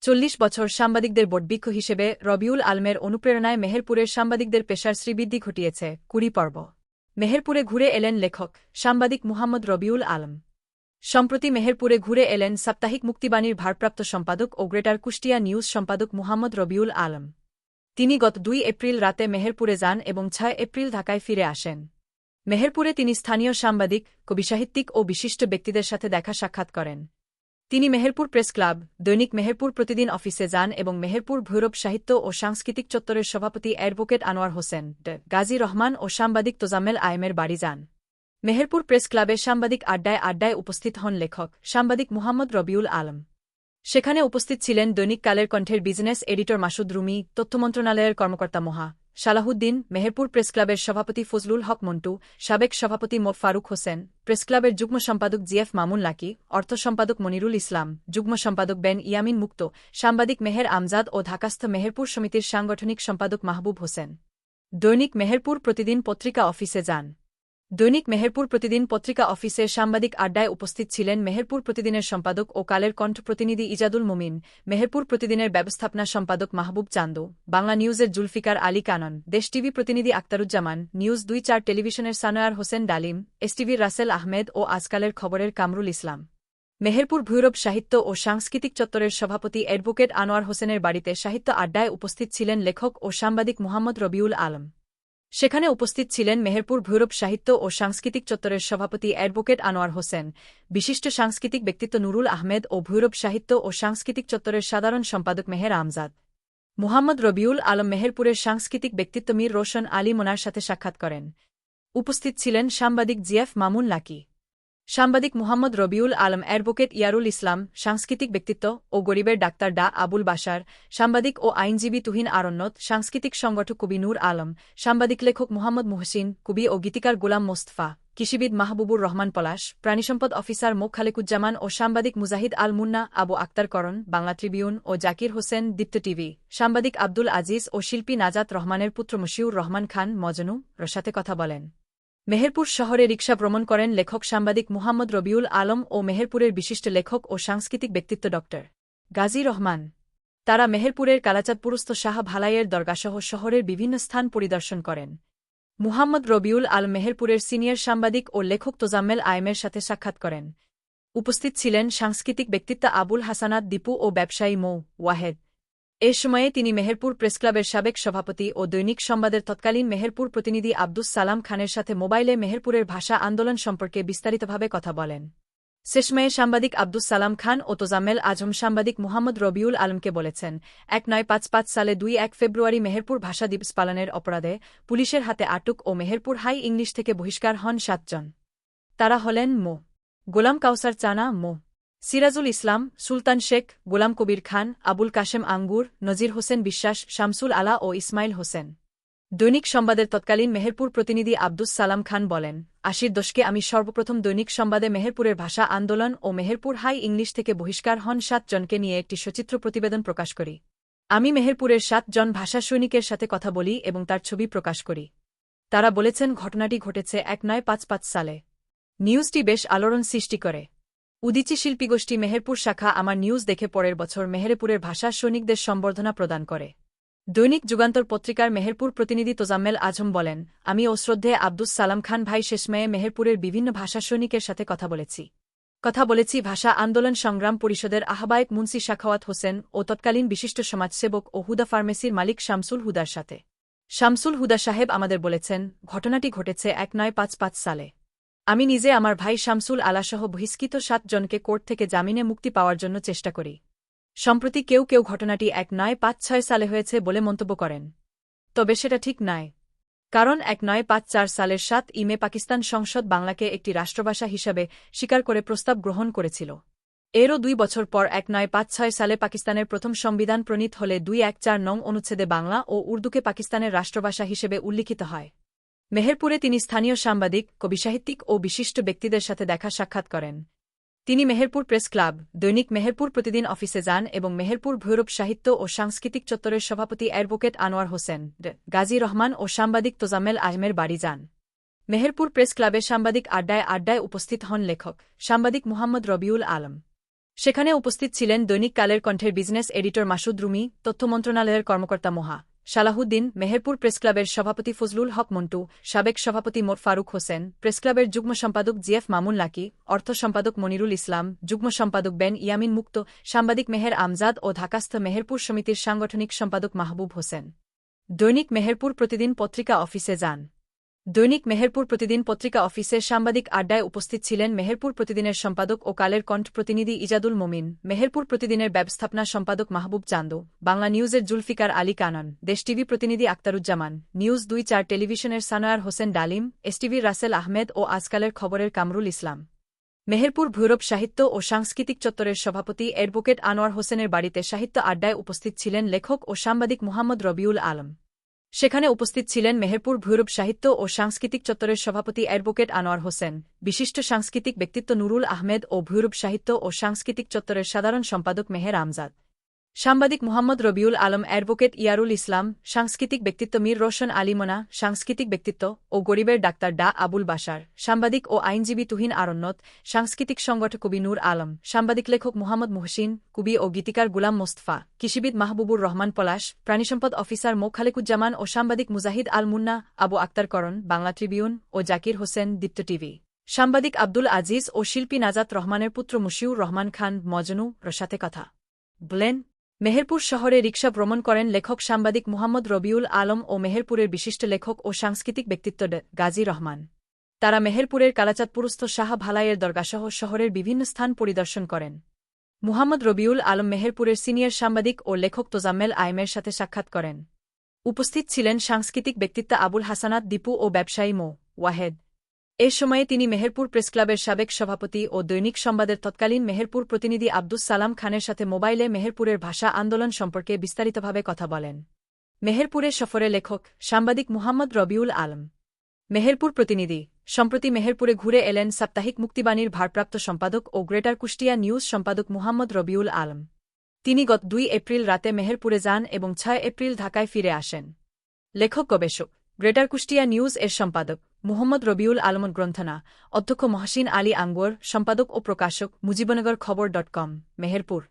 চল্লিশ বছর সাংবাদিকদের বটবৃক্ষ হিসেবে রবিউল আলমের অনুপ্রেরণায় মেহেরপুরের সাংবাদিকদের পেশার শ্রীবৃদ্ধি ঘটিয়েছে কুড়ি পর্ব। মেহেরপুরে ঘুরে এলেন লেখক, সাংবাদিক মুহাম্মদ রবিউল আলম। সম্প্রতি মেহেরপুরে ঘুরে এলেন সাপ্তাহিক মুক্তিবাণীর ভারপ্রাপ্ত সম্পাদক ও গ্রেটার কুষ্টিয়া নিউজ সম্পাদক মুহাম্মদ রবিউল আলম। তিনি গত দুই এপ্রিল রাতে মেহেরপুরে যান এবং ছয় এপ্রিল ঢাকায় ফিরে আসেন। মেহেরপুরে তিনি স্থানীয় সাংবাদিক, কবিসাহিত্যিক ও বিশিষ্ট ব্যক্তিদের সাথে দেখা সাক্ষাৎ করেন। তিনি মেহেরপুর প্রেস ক্লাব, দৈনিক মেহেরপুর প্রতিদিন অফিসে যান এবং মেহেরপুর ভৈরব সাহিত্য ও সাংস্কৃতিক চত্বরের সভাপতি অ্যাডভোকেট আনোয়ার হোসেন গাজী রহমান ও সাংবাদিক তোজামেল আয়েমের বাড়ি যান। মেহেরপুর প্রেস ক্লাবের সাংবাদিক আড্ডায় আড্ডায় উপস্থিত হন লেখক, সাংবাদিক মুহাম্মদ রবিউল আলম। সেখানে উপস্থিত ছিলেন দৈনিক কালের কণ্ঠের বিজনেস এডিটর মাসুদ রুমি, তথ্য মন্ত্রণালয়ের কর্মকর্তা মোহা। সালাহুদ্দিন, মেহেরপুর প্রেসক্লাবের সভাপতি ফজলুল হক মন্টু, সাবেক সভাপতি মো ফারুক হোসেন প্রেসক্লাবের যুগ্ম সম্পাদক জিএফ মামুন লাকি, অর্থ সম্পাদক মনিরুল ইসলাম, যুগ্ম সম্পাদক বেন ইয়ামিন মুক্ত, সাংবাদিক মেহের আমজাদ ও ঢাকাস্থ মেহেরপুর সমিতির সাংগঠনিক সম্পাদক মাহবুব হোসেন। দৈনিক মেহেরপুর প্রতিদিন পত্রিকা অফিসে যান। দৈনিক মেহেরপুর প্রতিদিন পত্রিকা অফিসের সাংবাদিক আড্ডায় উপস্থিত ছিলেন মেহেরপুর প্রতিদিনের সম্পাদক ও কালের কণ্ঠ প্রতিনিধি ইজাদুল মুমিন, মেহেরপুর প্রতিদিনের ব্যবস্থাপনা সম্পাদক মাহবুব চান্দু, বাংলা নিউজের জুলফিকার আলী কানন, দেশ টিভি প্রতিনিধি আক্তারুজ্জামান, নিউজ দুই চার টেলিভিশনের সানোয়ার হোসেন ডালিম এসটিভির রাসেল আহমেদ ও আজকালের খবরের কামরুল ইসলাম। মেহেরপুর ভৈরব সাহিত্য ও সাংস্কৃতিক চত্বরের সভাপতি অ্যাডভোকেট আনোয়ার হোসেনের বাড়িতে সাহিত্য আড্ডায় উপস্থিত ছিলেন লেখক ও সাংবাদিক মোহাম্মদ রবিউল আলম। সেখানে উপস্থিত ছিলেন মেহেরপুর ভৈরব সাহিত্য ও সাংস্কৃতিক চত্বরের সভাপতি অ্যাডভোকেট আনোয়ার হোসেন। বিশিষ্ট সাংস্কৃতিক ব্যক্তিত্ব নুরুল আহমেদ ও ভৈরব সাহিত্য ও সাংস্কৃতিক চত্বরের সাধারণ সম্পাদক মেহের আমজাদ। মোহাম্মদ রবিউল আলম মেহেরপুরের সাংস্কৃতিক ব্যক্তিত্ব মীর রোশন আলী মোনার সাথে সাক্ষাৎ করেন। উপস্থিত ছিলেন সাংবাদিক জিএফ মামুন লাকি। সাংবাদিক মোহাম্মদ রবিউল আলম অ্যাডভোকেট ইয়ারুল ইসলাম, সাংস্কৃতিক ব্যক্তিত্ব ও গরিবের ডাক্তার ডা আবুল বাসার সাংবাদিক ও আইনজীবী তুহিন আরণ্যত, সাংস্কৃতিক সংগঠক কবি নূর আলম, সাংবাদিক লেখক মোহাম্মদ মুহসিন, কবি ও গীতিকার গোলাম মোস্তফা, কৃষিবিদ মাহবুবুর রহমান পলাশ, প্রাণীসম্পদ অফিসার মোক খালেকুজ্জামান ও সাংবাদিক মুজাহিদ আল মুন্না আবু আক্তার করণ, বাংলা ট্রিবিউন ও জাকির হোসেন দীপ্ত টিভি, সাংবাদিক আব্দুল আজিজ ও শিল্পী নাজাত রহমানের পুত্র মশিউর রহমান খান মজনু, রসাতে কথা বলেন। মেহেরপুর শহরে রিক্সা ভ্রমণ করেন লেখক সাংবাদিক মুহাম্মদ রবিউল আলম ও মেহেরপুরের বিশিষ্ট লেখক ও সাংস্কৃতিক ব্যক্তিত্ব ড। গাজী রহমান। তারা মেহেরপুরের কালাচাঁদপুরস্থ শাহ ভালাইয়ের দরগাসহ শহরের বিভিন্ন স্থান পরিদর্শন করেন। মুহাম্মদ রবিউল আল মেহেরপুরের সিনিয়র সাংবাদিক ও লেখক তোজাম্মেল আয়েমের সাথে সাক্ষাৎ করেন। উপস্থিত ছিলেন সাংস্কৃতিক ব্যক্তিত্ব আবুল হাসানাত, দীপু ও ব্যবসায়ী মৌ ওয়াহেদ। এ সময়ে তিনি মেহেরপুর প্রেসক্লাবের সাবেক সভাপতি ও দৈনিক সংবাদের তৎকালীন মেহেরপুর প্রতিনিধি আব্দুস সালাম খানের সাথে মোবাইলে মেহেরপুরের ভাষা আন্দোলন সম্পর্কে বিস্তারিতভাবে কথা বলেন। শেষময়ে সাংবাদিক আব্দুস সালাম খান ও তোজামেল আজম সাংবাদিক মোহাম্মদ রবিউল আলমকে বলেছেন, এক নয় পাঁচ পাঁচ সালে দুই এক ফেব্রুয়ারি মেহেরপুর ভাষা দিবস পালনের অপরাধে পুলিশের হাতে আটক ও মেহেরপুর হাই ইংলিশ থেকে বহিষ্কার হন সাতজন। তারা হলেন মো। গোলাম কাউসার চানা মো। সিরাজুল ইসলাম, সুলতান শেখ, গোলাম কবির খান, আবুল কাশেম আঙ্গুর, নজির হোসেন বিশ্বাস, শামসুল আলা ও ইসমাইল হোসেন। দৈনিক সংবাদের তৎকালীন মেহেরপুর প্রতিনিধি আব্দুস সালাম খান বলেন, আশির দশকে আমি সর্বপ্রথম দৈনিক সংবাদে মেহেরপুরের ভাষা আন্দোলন ও মেহেরপুর হাই ইংলিশ থেকে বহিষ্কার হন সাতজনকে নিয়ে একটি সচিত্র প্রতিবেদন প্রকাশ করি। আমি মেহেরপুরের সাতজন ভাষা সৈনিকের সাথে কথা বলি এবং তার ছবি প্রকাশ করি। তারা বলেছেন, ঘটনাটি ঘটেছে এক নয় পাঁচ পাঁচ সালে। নিউজটি বেশ আলোড়ন সৃষ্টি করে। উদিচি শিল্পী গোষ্ঠী মেহেরপুর শাখা আমার নিউজ দেখে পরের বছর মেহেরপুরের ভাষা সৈনিকদের সম্বর্ধনা প্রদান করে। দৈনিক যুগান্তর পত্রিকার মেহেরপুর প্রতিনিধি তোজাম্মেল আজম বলেন, আমি ও শ্রদ্ধে আব্দুস সালাম খান ভাই শেষমেয়ে মেহেরপুরের বিভিন্ন ভাষা সৈনিকের সাথে কথা বলেছি। কথা বলেছি ভাষা আন্দোলন সংগ্রাম পরিষদের আহ্বায়ক মুন্সি শাখাওয়াত হোসেন ও তৎকালীন বিশিষ্ট সমাজসেবক ও হুদা ফার্মেসির মালিক শামসুল হুদার সাথে। শামসুল হুদা সাহেব আমাদের বলেছেন, ঘটনাটি ঘটেছে এক নয় পাঁচ পাঁচ সালে। আমি নিজে আমার ভাই শামসুল আলাসহ বহিষ্কৃত সাত জনকে কোর্ট থেকে জামিনে মুক্তি পাওয়ার জন্য চেষ্টা করি। সম্প্রতি কেউ কেউ ঘটনাটি এক নয় পাঁচ ছয় সালে হয়েছে বলে মন্তব্য করেন। তবে সেটা ঠিক নয়। কারণ এক নয় পাঁচ চার সালের সাত ইমে পাকিস্তান সংসদ বাংলাকে একটি রাষ্ট্রভাষা হিসাবে স্বীকার করে প্রস্তাব গ্রহণ করেছিল। এরও দুই বছর পর এক নয় পাঁচ ছয় সালে পাকিস্তানের প্রথম সংবিধান প্রণীত হলে দুই এক চার নং অনুচ্ছেদে বাংলা ও উর্দুকে পাকিস্তানের রাষ্ট্রভাষা হিসেবে উল্লিখিত হয়। মেহেরপুরে তিনি স্থানীয় সাংবাদিক কবিসাহিত্যিক ও বিশিষ্ট ব্যক্তিদের সাথে দেখা সাক্ষাৎ করেন। তিনি মেহেরপুর প্রেস ক্লাব, দৈনিক মেহেরপুর প্রতিদিন অফিসে যান এবং মেহেরপুর ভৈরব সাহিত্য ও সাংস্কৃতিক চত্বরের সভাপতি অ্যাডভোকেট আনোয়ার হোসেন গাজী রহমান ও সাংবাদিক তোজামেল আহমের বাড়ি যান। মেহেরপুর প্রেস ক্লাবে সাংবাদিক আড্ডায় আড্ডায় উপস্থিত হন লেখক, সাংবাদিক মোহাম্মদ রবিউল আলম। সেখানে উপস্থিত ছিলেন দৈনিক কালের কণ্ঠের বিজনেস এডিটর মাসুদ রুমি, তথ্য মন্ত্রণালয়ের কর্মকর্তা মোহা। সালাহুদ্দিন মেহেরপুর প্রেসক্লাবের সভাপতি ফজলুল হক মন্টু, সাবেক সভাপতি মোট ফারুক হোসেন প্রেসক্লাবের যুগ্ম সম্পাদক জিএফ মামুন লাকি, অর্থ সম্পাদক মনিরুল ইসলাম, যুগ্ম সম্পাদক বেন ইয়ামিন মুক্ত, সাংবাদিক মেহের আমজাদ ও ঢাকাস্থ মেহেরপুর সমিতির সাংগঠনিক সম্পাদক মাহবুব হোসেন। দৈনিক মেহেরপুর প্রতিদিন পত্রিকা অফিসে যান। দৈনিক মেহেরপুর প্রতিদিন পত্রিকা অফিসের সাংবাদিক আড্ডায় উপস্থিত ছিলেন মেহেরপুর প্রতিদিনের সম্পাদক ও কালের কণ্ঠ প্রতিনিধি ইজাদুল মোমিন, মেহেরপুর প্রতিদিনের ব্যবস্থাপনা সম্পাদক মাহবুব চান্দু, বাংলা নিউজের জুলফিকার আলী কানন, দেশ টিভি প্রতিনিধি আক্তারুজ্জামান, নিউজ দুই চার টেলিভিশনের সানোয়ার হোসেন ডালিম এসটিভির রাসেল আহমেদ ও আজকালের খবরের কামরুল ইসলাম। মেহেরপুর ভৈরব সাহিত্য ও সাংস্কৃতিক চত্বরের সভাপতি অ্যাডভোকেট আনোয়ার হোসেনের বাড়িতে সাহিত্য আড্ডায় উপস্থিত ছিলেন লেখক ও সাংবাদিক মোহাম্মদ রবিউল আলম। সেখানে উপস্থিত ছিলেন মেহেরপুর ভৈরব সাহিত্য ও সাংস্কৃতিক চত্বরের সভাপতি অ্যাডভোকেট আনোয়ার হোসেন, বিশিষ্ট সাংস্কৃতিক ব্যক্তিত্ব নুরুল আহমেদ ও ভৈরব সাহিত্য ও সাংস্কৃতিক চত্বরের সাধারণ সম্পাদক মেহের আমজাদ। সাংবাদিক মোহাম্মদ রবিউল আলম অ্যাডভোকেট ইয়ারুল ইসলাম, সাংস্কৃতিক ব্যক্তিত্ব মীর রোশন আলিমনা সাংস্কৃতিক ব্যক্তিত্ব ও গরিবের ডাক্তার ডা আবুল বাসার সাংবাদিক ও আইনজীবী তুহিন আরণ্যত, সাংস্কৃতিক সংগঠক কবি নূর আলম, সাংবাদিক লেখক মোহাম্মদ মুহসিন, কুবি ও গীতিকার গুলাম মোস্তফা, কৃষিবিদ মাহবুবুর রহমান পলাশ প্রাণীসম্পদ অফিসার মো খালেকুজ্জামান ও সাংবাদিক মুজাহিদ আল মুন্না, আবু আক্তার করণ, বাংলা ট্রিবিউন ও জাকির হোসেন, দীপ্ত টিভি। সাংবাদিক আব্দুল আজিজ ও শিল্পী নাজাত রহমানের পুত্র মুশিউর রহমান খান, মজনু, রসাতে কথা। বলেন মেহেরপুর শহরে রিক্সা ভ্রমণ করেন লেখক সাংবাদিক মুহাম্মদ রবিউল আলম ও মেহেরপুরের বিশিষ্ট লেখক ও সাংস্কৃতিক ব্যক্তিত্ব গাজী রহমান। তারা মেহেরপুরের কালাচাঁদপুরস্থ শাহ ভালাইয়ের দরগাসহ শহরের বিভিন্ন স্থান পরিদর্শন করেন। মুহাম্মদ রবিউল আলম মেহেরপুরের সিনিয়র সাংবাদিক ও লেখক তোজাম্মেল আইমের সাথে সাক্ষাৎ করেন। উপস্থিত ছিলেন সাংস্কৃতিক ব্যক্তিত্ব আবুল হাসানাত, দীপু ও ব্যবসায়ী মো ওয়াহেদ। এ সময়ে তিনি মেহেরপুর প্রেসক্লাবের সাবেক সভাপতি ও দৈনিক সংবাদের তৎকালীন মেহেরপুর প্রতিনিধি আব্দুস সালাম খানের সাথে মোবাইলে মেহেরপুরের ভাষা আন্দোলন সম্পর্কে বিস্তারিতভাবে কথা বলেন। মেহেরপুরের সফরে লেখক সাংবাদিক মুহাম্মদ রবিউল আলম। মেহেরপুর প্রতিনিধি, সম্প্রতি মেহেরপুরে ঘুরে এলেন সাপ্তাহিক মুক্তিবাণীর ভারপ্রাপ্ত সম্পাদক ও গ্রেটার কুষ্টিয়া নিউজ সম্পাদক মুহাম্মদ রবিউল আলম। তিনি গত দুই এপ্রিল রাতে মেহেরপুরে যান এবং ছয় এপ্রিল ঢাকায় ফিরে আসেন। লেখক গবেষক, গ্রেটার কুষ্টিয়া নিউজ এর সম্পাদক মুহম্মদ রবিউল আলমদ গ্রন্থনা। অধ্যক্ষ মহসিন আলী আঙ্গুর, সম্পাদক ও প্রকাশক মুজিবনগর খবর ডট কম, মেহেরপুর।